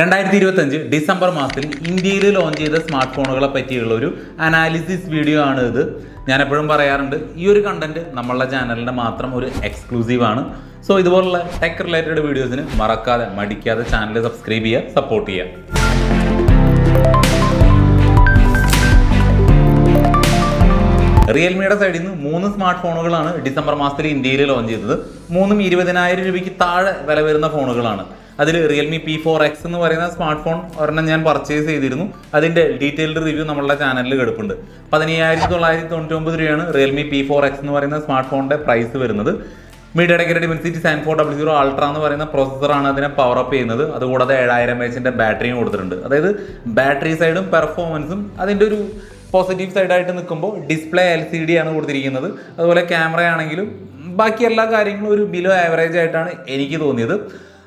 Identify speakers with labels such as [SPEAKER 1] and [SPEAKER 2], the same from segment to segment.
[SPEAKER 1] രണ്ടായിരത്തി ഇരുപത്തഞ്ച് ഡിസംബർ മാസത്തിൽ ഇന്ത്യയിൽ ലോഞ്ച് ചെയ്ത സ്മാർട്ട് ഫോണുകളെ പറ്റിയുള്ള ഒരു അനാലിസിസ് വീഡിയോ ആണ് ഇത് ഞാൻ എപ്പോഴും പറയാറുണ്ട് ഈ ഒരു കണ്ടന്റ് നമ്മളുടെ ചാനലിന്റെ മാത്രം ഒരു എക്സ്ക്ലൂസീവ് ആണ്. സോ ഇതുപോലുള്ള ടെക് റിലേറ്റഡ് വീഡിയോസിന് മറക്കാതെ മടിക്കാതെ ചാനൽ സബ്സ്ക്രൈബ് ചെയ്യുക സപ്പോർട്ട് ചെയ്യുക. റിയൽമിയുടെ സൈഡിൽ നിന്ന് മൂന്ന് സ്മാർട്ട് ഫോണുകളാണ് ഡിസംബർ മാസത്തിൽ ഇന്ത്യയിൽ ലോഞ്ച് ചെയ്തത്. മൂന്നും ഇരുപതിനായിരം രൂപയ്ക്ക് താഴെ വില വരുന്ന ഫോണുകളാണ്. അതിൽ റിയൽമി പി ഫോർ എക്സ് എന്ന് പറയുന്ന സ്മാർട്ട് ഫോൺ ഒരെണ്ണം ഞാൻ പർച്ചേസ് ചെയ്തിരുന്നു. അതിന്റെ ഡീറ്റെയിൽഡ് റിവ്യൂ നമ്മളുടെ ചാനലിൽ കിടപ്പുണ്ട്. പതിനയ്യായിരത്തി തൊള്ളായിരത്തി തൊണ്ണൂറ്റി ഒമ്പത് രൂപയാണ് റിയൽമി പി ഫോർ എക്സ് എന്ന് പറയുന്ന സ്മാർട്ട് ഫോണിന്റെ പ്രൈസ് വരുന്നത്. മീഡിയയുടെ Dimensity seven four double zero ultra എന്ന് പറയുന്ന പ്രോസസ്സറാണ് അതിനെ പവർ അപ്പ് ചെയ്യുന്നത്. അതുകൂടാതെ ഏഴായിരം എച്ചിന്റെ ബാറ്ററിയും കൊടുത്തിട്ടുണ്ട്. അതായത് ബാറ്ററി സൈഡും പെർഫോമൻസും അതിന്റെ ഒരു പോസിറ്റീവ് സൈഡായിട്ട് നിൽക്കുമ്പോൾ ഡിസ്പ്ലേ എൽ സി ഡി ആണ് കൊടുത്തിരിക്കുന്നത്. അതുപോലെ ക്യാമറ ആണെങ്കിലും ബാക്കി എല്ലാ കാര്യങ്ങളും ഒരു ബിലോ ആവറേജ് ആയിട്ടാണ് എനിക്ക് തോന്നിയത്.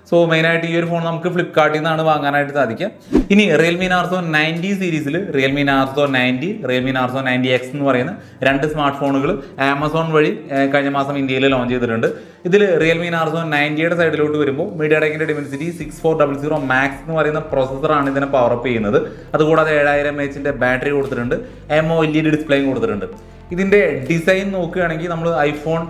[SPEAKER 1] സോ മെയിനായിട്ട് ഈ ഒരു ഫോൺ നമുക്ക് ഫ്ലിപ്കാർട്ടിൽ നിന്നാണ് വാങ്ങാനായിട്ട് സാധിക്കുക. ഇനി റിയൽമി നാർസോ നയന്റി സീരീസിൽ Realme Narzo ninety Realme Narzo ninety X എന്ന് പറയുന്ന രണ്ട് സ്മാർട്ട് ഫോണുകൾ ആമസോൺ വഴി കഴിഞ്ഞ മാസം ഇന്ത്യയിൽ ലോഞ്ച് ചെയ്തിട്ടുണ്ട്. ഇതിൽ റിയൽമി നാർസോ നയന്റിയുടെ സൈഡിലോട്ട് വരുമ്പോൾ മീഡിയ ടെക്കിന്റെ Dimensity six four double zero max എന്ന് പറയുന്ന പ്രോസസ്സറാണ് ഇതിനെ പവർ അപ്പ് ചെയ്യുന്നത്. അതുകൂടാതെ ഏഴായിരം എച്ചിന്റെ ബാറ്ററി കൊടുത്തിട്ടുണ്ട്. M O L E D ഡിസ്പ്ലേയും കൊടുത്തിട്ടുണ്ട്. ഇതിന്റെ ഡിസൈൻ നോക്കുകയാണെങ്കിൽ നമ്മൾ ഐഫോൺ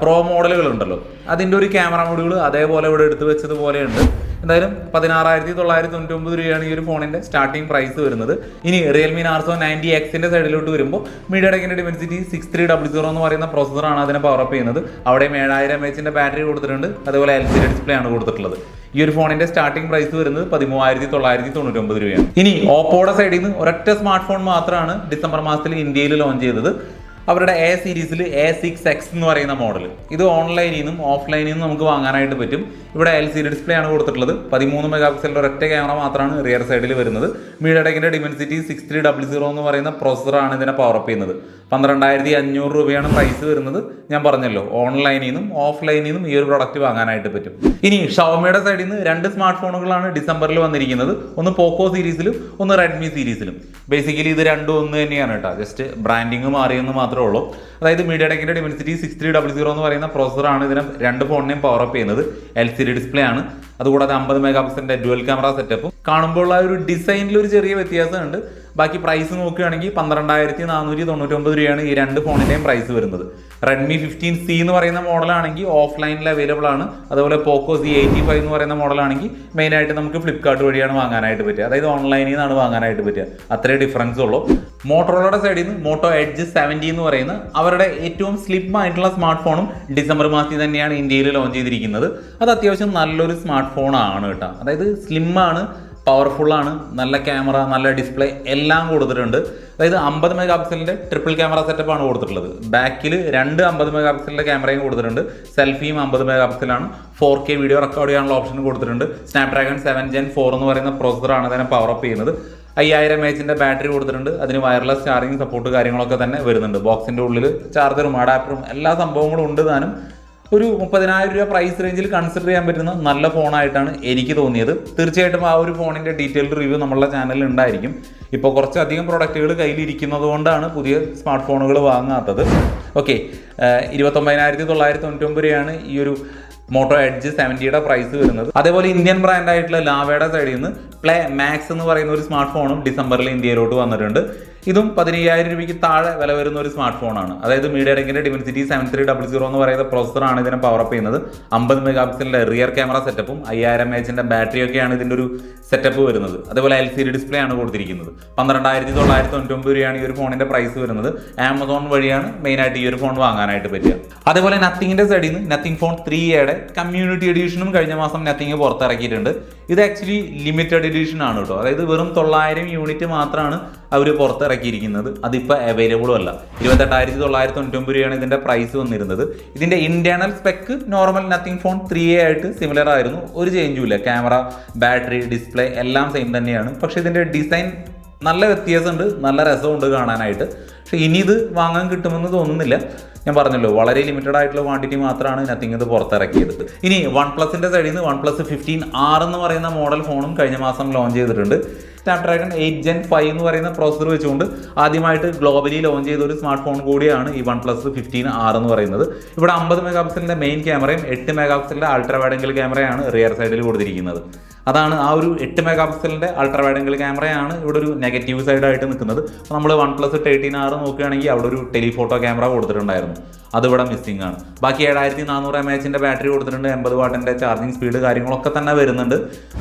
[SPEAKER 1] പ്രോ മോഡലുകൾ ഉണ്ടല്ലോ അതിന്റെ ഒരു ക്യാമറ മോഡുകൾ അതേപോലെ ഇവിടെ എടുത്തു വെച്ചതുപോലെയുണ്ട്. എന്തായാലും പതിനാറായിരത്തി തൊള്ളായിരത്തി തൊണ്ണൂറ്റി ഒമ്പത് രൂപയാണ് ഈ ഒരു ഫോണിന്റെ സ്റ്റാർട്ടിംഗ് പ്രൈസ് വരുന്നത്. ഇനി റിയൽമി നാർസോ നയന്റി എക്സിന്റെ സൈഡിലോട്ട് വരുമ്പോൾ മീഡിയ ടെക്കിന്റെ Dimensity six three double zero എന്ന് പറയുന്ന പ്രോസസ്സറാണ് അതിനെ പവർ അപ്പ് ചെയ്യുന്നത്. അവിടെയും ഏഴായിരം എച്ചിന്റെ ബാറ്ററി കൊടുത്തിട്ടുണ്ട്. അതുപോലെ എൽ സി ഡി ഡിസ്പ്ലേ ആണ് കൊടുത്തിട്ടുള്ളത്. ഈ ഒരു ഫോണിന്റെ സ്റ്റാർട്ടിംഗ് പ്രൈസ് വരുന്നത് പതിമൂവായിരത്തി തൊള്ളായിരത്തി തൊണ്ണൂറ്റി ഒമ്പത് രൂപയാണ്. ഇനി ഓപ്പോയുടെ സൈഡിൽ നിന്ന് ഒരൊറ്റ സ്മാർട്ട് ഫോൺ മാത്രമാണ് ഡിസംബർ മാസത്തിൽ ഇന്ത്യയിൽ ലോഞ്ച് ചെയ്തത്. അവരുടെ എ സീരീസിൽ എ സിക്സ് എക്സ് എന്ന് പറയുന്ന മോഡൽ ഇത് ഓൺലൈനിൽ നിന്നും ഓഫ്ലൈനിൽ നിന്നും നമുക്ക് വാങ്ങാനായിട്ട് പറ്റും. ഇവിടെ എൽ സി ഡി ഡിസ്പ്ലേ ആണ് കൊടുത്തിട്ടുള്ളത്. പതിമൂന്ന് മെഗാ പിക്സലിന്റെ ഒരൊറ്റ ക്യാമറ മാത്രമാണ് റിയർ സൈഡിൽ വരുന്നത്. മീഡിയടെക്കിന്റെ Dimensity six three double zero എന്ന് പറയുന്ന പ്രോസസ്സറാണ് ഇതിനെ പവർ അപ്പ് ചെയ്യുന്നത്. പന്ത്രണ്ടായിരത്തി അഞ്ഞൂറ് രൂപയാണ് പ്രൈസ് വരുന്നത്. ഞാൻ പറഞ്ഞല്ലോ ഓൺലൈനിൽ നിന്നും ഓഫ്ലൈനിൽ നിന്നും ഈ ഒരു പ്രോഡക്റ്റ് വാങ്ങാനായിട്ട് പറ്റും. ഇനി ഷവമിയുടെ സൈഡിൽ നിന്ന് രണ്ട് സ്മാർട്ട് ഫോണുകളാണ് ഡിസംബറിൽ വന്നിരിക്കുന്നത്. ഒന്ന് പോക്കോ സീരീസിലും ഒന്ന് റെഡ്മി സീരീസിലും ബേസിക്കലി ഇത് രണ്ടും ഒന്ന് തന്നെയാണ് കേട്ടോ. ജസ്റ്റ് ബ്രാൻഡിങ് മാറിയെന്ന് മാത്രമേ ഉള്ളൂ അതായത് മീഡിയ ടെക്കിന്റെ Dimensity six three double zero എന്ന് പറയുന്ന പ്രോസസ്സറാണ് ഇതിനെ രണ്ട് ഫോണിനെയും പവർ അപ്പ് ചെയ്യുന്നത്. എൽ സി ഡി ഡിസ്പ്ലേ ആണ്. അതുകൂടാതെ അമ്പത് മെഗാ പിക്സലിന്റെ ഡുവൽ ക്യാമറ സെറ്റപ്പും. കാണുമ്പോൾ ആ ഒരു ഡിസൈനിൽ ഒരു ചെറിയ വ്യത്യാസമുണ്ട്. ബാക്കി പ്രൈസ് നോക്കുകയാണെങ്കിൽ പന്ത്രണ്ടായിരത്തി നാനൂറ്റി തൊണ്ണൂറ്റി ഒമ്പത് രൂപയാണ് ഈ രണ്ട് ഫോണിന്റെയും പ്രൈസ് വരുന്നത്. റെഡ്മി ഫിഫ്റ്റീൻ സി എന്ന് പറയുന്ന മോഡലാണെങ്കിൽ ഓഫ്ലൈനിൽ അവൈലബിൾ ആണ്. അതുപോലെ പോക്കോ സി എയ്റ്റി ഫൈവ് എന്ന് പറയുന്ന മോഡലാണെങ്കിൽ മെയിനായിട്ട് നമുക്ക് ഫ്ലിപ്കാർട്ട് വഴിയാണ് വാങ്ങാനായിട്ട് പറ്റുക. അതായത് ഓൺലൈനിൽ നിന്നാണ് വാങ്ങാനായിട്ട് പറ്റുക. അത്രേ ഡിഫറൻസ് ഉള്ളൂ. മോട്ടോറോളയുടെ സൈഡിൽ നിന്ന് മോട്ടോ എഡ്ജ് സെവന്റി എന്ന് പറയുന്ന അവരുടെ ഏറ്റവും സ്ലിം ആയിട്ടുള്ള സ്മാർട്ട് ഫോണും ഡിസംബർ മാസത്തിൽ തന്നെയാണ് ഇന്ത്യയിൽ ലോഞ്ച് ചെയ്തിരിക്കുന്നത്. അത് അത്യാവശ്യം നല്ലൊരു സ്മാർട്ട് ഫോണാണ് കേട്ടോ. അതായത് സ്ലിമ്മാണ് പവർഫുള്ളാണ് നല്ല ക്യാമറ നല്ല ഡിസ്പ്ലേ എല്ലാം കൊടുത്തിട്ടുണ്ട്. അതായത് അമ്പത് മെഗാ പിക്സലിന്റെ ട്രിപ്പിൾ ക്യാമറ സെറ്റപ്പാണ് കൊടുത്തിട്ടുള്ളത്. ബാക്കിൽ രണ്ട് അമ്പത് മെഗാ പിക്സലിന്റെ ക്യാമറയും കൊടുത്തിട്ടുണ്ട്. സെൽഫിയും അമ്പത് മെഗാ പിക്സലാണ് ഫോർ കെ വീഡിയോ റെക്കോർഡ് ചെയ്യാനുള്ള ഓപ്ഷൻ കൊടുത്തിട്ടുണ്ട്. സ്നാപ്ഡ്രാഗൺ സെവൻ ജെൻ ഫോർ എന്ന് പറയുന്ന പ്രോസസ്സറാണ് അതിനെ പവർ അപ്പ് ചെയ്യുന്നത്. അയ്യായിരം എച്ചിന്റെ ബാറ്ററി കൊടുത്തിട്ടുണ്ട്. അതിന് വയർലെസ് ചാർജിങ് സപ്പോർട്ട് കാര്യങ്ങളൊക്കെ തന്നെ വരുന്നുണ്ട്. ബോക്സിന്റെ ഉള്ളിൽ ചാർജറും അഡാപ്റ്ററും എല്ലാ സംഭവങ്ങളും ഉണ്ട് താനും. ഒരു മുപ്പതിനായിരം രൂപ പ്രൈസ് റേഞ്ചിൽ കൺസിഡർ ചെയ്യാൻ പറ്റുന്ന നല്ല ഫോണായിട്ടാണ് എനിക്ക് തോന്നിയത്. തീർച്ചയായിട്ടും ആ ഒരു ഫോണിന്റെ ഡീറ്റെയിൽഡ് റിവ്യൂ നമ്മളുടെ ചാനലിൽ ഉണ്ടായിരിക്കും. ഇപ്പോൾ കുറച്ചധികം പ്രൊഡക്റ്റുകൾ കയ്യിലിരിക്കുന്നത് കൊണ്ടാണ് പുതിയ സ്മാർട്ട് ഫോണുകൾ വാങ്ങാത്തത്. ഓക്കെ ഇരുപത്തൊമ്പതിനായിരത്തി തൊള്ളായിരത്തി തൊണ്ണൂറ്റി രൂപയാണ് ഈ ഒരു മോട്ടോ എഡ്ജ് സെവന്റിയുടെ പ്രൈസ് വരുന്നത്. അതേപോലെ ഇന്ത്യൻ ബ്രാൻഡായിട്ടുള്ള ലാവയുടെ സൈഡിൽ നിന്ന് പ്ലേ മാക്സ് എന്ന് പറയുന്ന ഒരു സ്മാർട്ട് ഫോണും ഡിസംബറിൽ ഇന്ത്യയിലോട്ട് വന്നിട്ടുണ്ട്. ഇതും പതിനയ്യായിരം രൂപയ്ക്ക് താഴെ വില വരുന്ന ഒരു സ്മാർട്ട് ഫോണാണ് അതായത് മീഡിയ ടെക്കിന്റെ Dimensity seven three double zero എന്ന് പറയുന്ന പ്രോസസ്സറാണ് ഇതിനെ പവർ അപ്പ് ചെയ്യുന്നത്. അമ്പത് മെഗാ പിക്സലിന്റെ റിയർ ക്യാമറ സെറ്റപ്പും അയ്യായിരം എച്ചിന്റെ ബാറ്ററി ഒക്കെയാണ് ഇതിന്റെ ഒരു സെറ്റപ്പ് വരുന്നത്. അതുപോലെ എൽ സി ഡി ഡിസ്പ്ലേ ആണ് കൊടുത്തിരിക്കുന്നത്. പന്ത്രണ്ടായിരത്തി തൊള്ളായിരത്തി തൊണ്ണൂറ്റൊമ്പത് രൂപയാണ് ഈ ഒരു ഫോണിന്റെ പ്രൈസ് വരുന്നത്. ആമസോൺ വഴിയാണ് മെയിൻ ആയിട്ട് ഈ ഒരു ഫോൺ വാങ്ങാനായിട്ട് പറ്റുക. അതേപോലെ നത്തിങ്ങിന്റെ സൈഡിൽ നിന്ന് നത്തിങ് ഫോൺ ത്രീ എയുടെ കമ്മ്യൂണിറ്റി എഡിഷനും കഴിഞ്ഞ മാസം നത്തിങ് പുറത്തിറക്കിയിട്ടുണ്ട്. ഇത് ആക്ച്വലി ലിമിറ്റഡ് എഡിഷൻ ആണ് കേട്ടോ. അതായത് വെറും തൊള്ളായിരം യൂണിറ്റ് മാത്രമാണ് അവർ പുറത്തിറക്കിയിരിക്കുന്നത് അതിപ്പോൾ അവൈലബിളും അല്ല. ഇരുപത്തെട്ടായിരത്തി തൊള്ളായിരത്തി തൊണ്ണൂറ്റൊമ്പത് രൂപയാണ് ഇതിന്റെ പ്രൈസ് വന്നിരുന്നത്. ഇതിന്റെ internal spec normal Nothing phone three A ആയിട്ട് സിമിലർ ആയിരുന്നു. ഒരു ചേഞ്ചും ഇല്ല. ക്യാമറ ബാറ്ററി ഡിസ്പ്ലേ എല്ലാം സെയിം തന്നെയാണ്. പക്ഷേ ഇതിന്റെ ഡിസൈൻ നല്ല വ്യത്യാസമുണ്ട്. നല്ല രസമുണ്ട് കാണാനായിട്ട്. പക്ഷെ ഇനി ഇത് വാങ്ങാൻ കിട്ടുമെന്ന് തോന്നുന്നില്ല. ഞാൻ പറഞ്ഞല്ലോ വളരെ ലിമിറ്റഡ് ആയിട്ടുള്ള ക്വാണ്ടിറ്റി മാത്രമാണ് നത്തിങ് ഇത് പുറത്തിറക്കിയത്. ഇനി വൺ പ്ലസിന്റെ സൈഡിൽ നിന്ന് വൺ പ്ലസ് ഫിഫ്റ്റീൻ ആർ എന്ന് പറയുന്ന മോഡൽ ഫോണും കഴിഞ്ഞ മാസം ലോഞ്ച് ചെയ്തിട്ടുണ്ട്. സ്നാപ്ഡ്രാഗൺ എയ്റ്റ് ജെൻ ഫൈവ് എന്ന് പറയുന്ന പ്രോസസർ വെച്ചുകൊണ്ട് ആദ്യമായിട്ട് ഗ്ലോബലി ലോഞ്ച് ചെയ്ത ഒരു സ്മാർട്ട് ഫോൺ കൂടിയാണ് ഈ വൺ പ്ലസ് ഫിഫ്റ്റീൻ ആർ എന്ന് പറയുന്നത്. ഇവിടെ അമ്പത് മെഗാ പിക്സലിന്റെ മെയിൻ ക്യാമറയും എട്ട് മെഗാ പിക്സലിന്റെ അൾട്രാ വൈഡ് ആംഗിൾ ക്യാമറയാണ് റിയർ സൈഡിൽ കൊടുത്തിരിക്കുന്നത്. അതാണ് ആ ഒരു എട്ട് മെഗാ പിക്സലിന്റെ അൾട്രാ വൈഡ് ആംഗിൾ ക്യാമറയാണ് ഇവിടെ ഒരു നെഗറ്റീവ് സൈഡായിട്ട് നിൽക്കുന്നത്. നമ്മൾ വൺ പ്ലസ് തേർട്ടീൻ ആറ് നോക്കുകയാണെങ്കിൽ അവിടെ ഒരു ടെലിഫോട്ടോ ക്യാമറ കൊടുത്തിട്ടുണ്ടായിരുന്നു. അതിവിടെ മിസ്സിംഗ് ആണ്. ബാക്കി ഏഴായിരത്തി നാനൂറ് എം എച്ചിന്റെ ബാറ്ററി കൊടുത്തിട്ടുണ്ട് എൺപത് വാട്ടിന്റെ ചാർജിങ് സ്പീഡ് കാര്യങ്ങളൊക്കെ തന്നെ വരുന്നുണ്ട്.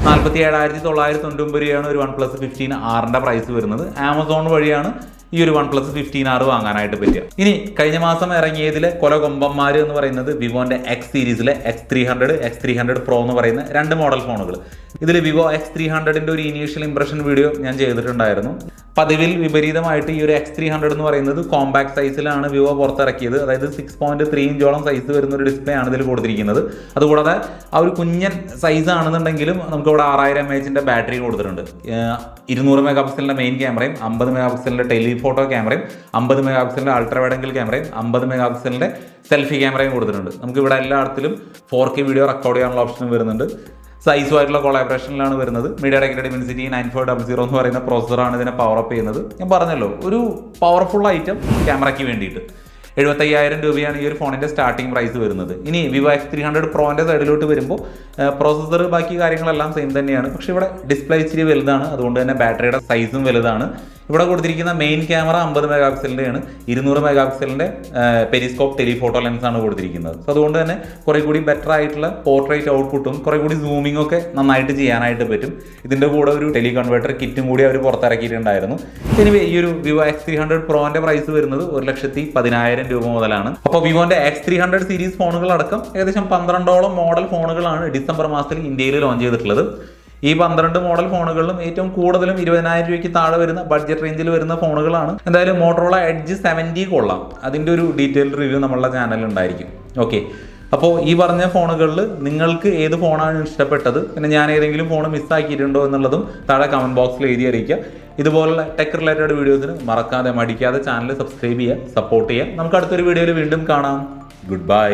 [SPEAKER 1] നാൽപ്പത്തി ഏഴായിരത്തി തൊള്ളായിരത്തി തൊണ്ണൂറ്റി രൂപയാണ് ഒരു വൺ പ്ലസ് ഫിഫ്റ്റീൻ ആറിന്റെ പ്രൈസ് വരുന്നത്. ആമസോൺ വഴിയാണ് ഈ ഒരു വൺ പ്ലസ് ഫിഫ്റ്റീൻ ആറ് വാങ്ങാനായിട്ട് പറ്റുക ഇനി കഴിഞ്ഞ മാസം ഇറങ്ങിയതിൽ കൊല കൊമ്പന്മാർ എന്ന് പറയുന്നത് വിവോന്റെ എക്സ് സീരീസിലെ X three hundred X three hundred pro എന്ന് പറയുന്ന രണ്ട് മോഡൽ ഫോണുകൾ ഇതിൽ വിവോ എക്സ് ത്രീ ഹൺഡ്രഡിന്റെ ഒരു ഇനീഷ്യൽ ഇംപ്രഷൻ വീഡിയോ ഞാൻ ചെയ്തിട്ടുണ്ടായിരുന്നു. പതിവിൽ വിപരീതമായിട്ട് ഈ ഒരു എക്സ് ത്രീ ഹൺഡ്രഡ് എന്ന് പറയുന്നത് കോമ്പാക്ട് സൈസിലാണ് വിവോ പുറത്തിറക്കിയത്. അതായത് സിക്സ് പോയിന്റ് ത്രീ ഇഞ്ചോളം സൈസ് വരുന്ന ഒരു ഡിസ്പ്ലേ ആണ് ഇതിൽ കൊടുത്തിരിക്കുന്നത്. അതുകൂടാതെ ആ ഒരു കുഞ്ഞൻ സൈസ് ആണെന്നുണ്ടെങ്കിലും നമുക്ക് ഇവിടെ ആറായിരം എം എച്ചിന്റെ ബാറ്ററി കൊടുത്തിട്ടുണ്ട്. ഇരുന്നൂറ് മെഗാ പിക്സലിന്റെ മെയിൻ ക്യാമറയും അമ്പത് മെഗാ പിക്സലിന്റെ ടെലിഫോട്ടോ ക്യാമറയും അമ്പത് മെഗാ പിക്സലിന്റെ അൾട്രാ വൈഡ് ക്യാമറയും അമ്പത് മെഗാ പിക്സലിന്റെ സെൽഫി ക്യാമറയും കൊടുത്തിട്ടുണ്ട്. നമുക്ക് ഇവിടെ എല്ലായിടത്തിലും ഫോർ കെ വീഡിയോ റെക്കോർഡ് ചെയ്യാനുള്ള ഓപ്ഷനും വരുന്നുണ്ട്. സൈസുമായിട്ടുള്ള കൊളാബറേഷനിലാണ് വരുന്നത്. MediaTek Dimensity nine four double zero എന്ന് പറയുന്ന പ്രോസസ്സറാണ് ഇതിനെ പവർ അപ്പ് ചെയ്യുന്നത്. ഞാൻ പറഞ്ഞല്ലോ ഒരു പവർഫുൾ ഐറ്റം ക്യാമറയ്ക്ക് വേണ്ടിയിട്ട്. എഴുപത്തയ്യായിരം രൂപയാണ് ഈ ഒരു ഫോണിന്റെ സ്റ്റാർട്ടിംഗ് പ്രൈസ് വരുന്നത്. ഇനി വിവോ എക്സ് ത്രീ ഹൺഡ്രഡ് പ്രോന്റെ സൈഡിലോട്ട് വരുമ്പോൾ പ്രോസസ്സർ ബാക്കി കാര്യങ്ങളെല്ലാം സെയിം തന്നെയാണ്. പക്ഷേ ഇവിടെ ഡിസ്പ്ലേ ഇച്ചിരി വലുതാണ്. അതുകൊണ്ട് തന്നെ ബാറ്ററിയുടെ സൈസും വലുതാണ്. ഇവിടെ കൊടുത്തിരിക്കുന്ന മെയിൻ ക്യാമറ അമ്പത് മെഗാ പിക്സലിന്റെയാണ് ഇരുന്നൂറ് മെഗാ പിക്സലിന്റെ പെരിസ്കോപ്പ് ടെലിഫോട്ടോ ലെൻസ് ആണ് കൊടുത്തിരിക്കുന്നത്. സോ അതുകൊണ്ട് തന്നെ കുറേ കൂടി ബെറ്റർ ആയിട്ടുള്ള പോർട്രേറ്റ് ഔട്ട്പുട്ടും കുറേ കൂടി സൂമിംഗ് ഒക്കെ നന്നായിട്ട് ചെയ്യാനായിട്ട് പറ്റും. ഇതിന്റെ കൂടെ ഒരു ടെലി കൺവേർട്ടർ കിറ്റും കൂടി അവർ പുറത്തിറക്കിയിട്ടുണ്ടായിരുന്നു. ഇനി ഈ ഒരു വിവോ എക്സ് ത്രീ ഹൺഡ്രഡ് പ്രോന്റെ പ്രൈസ് വരുന്നത് ഒരു ലക്ഷത്തി പതിനായിരം രൂപ മുതലാണ്. അപ്പോൾ വിവോന്റെ എക്സ് ത്രീ ഹൺഡ്രഡ് സീരീസ് ഫോണുകൾ അടക്കം ഏകദേശം പന്ത്രണ്ടോളം മോഡൽ ഫോണുകളാണ് ഡിസംബർ മാസത്തിൽ ഇന്ത്യയിൽ ലോഞ്ച് ചെയ്തിട്ടുള്ളത്. ഈ പന്ത്രണ്ട് മോഡൽ ഫോണുകളിലും ഏറ്റവും കൂടുതലും ഇരുപതിനായിരം രൂപയ്ക്ക് താഴെ വരുന്ന ബഡ്ജറ്റ് റേഞ്ചിൽ വരുന്ന ഫോണുകളാണ്. എന്തായാലും മോട്ടറോള എഡ്ജ് സെവന്റി കൊള്ളാം. അതിന്റെ ഒരു ഡീറ്റെയിൽ റിവ്യൂ നമ്മളുടെ ചാനലിൽ ഉണ്ടായിരിക്കും. ഓക്കെ അപ്പോൾ ഈ പറഞ്ഞ ഫോണുകളിൽ നിങ്ങൾക്ക് ഏത് ഫോണാണ് ഇഷ്ടപ്പെട്ടത്? പിന്നെ ഞാൻ ഏതെങ്കിലും ഫോൺ മിസ്സാക്കിയിട്ടുണ്ടോ എന്നുള്ളതും താഴെ കമന്റ് ബോക്സിൽ എഴുതി അറിയിക്കുക. ഇതുപോലുള്ള ടെക് റിലേറ്റഡ് വീഡിയോസിന് മറക്കാതെ മടിക്കാതെ ചാനൽ സബ്സ്ക്രൈബ് ചെയ്യുക സപ്പോർട്ട് ചെയ്യുക. നമുക്ക് അടുത്തൊരു വീഡിയോയിൽ വീണ്ടും കാണാം. Good bye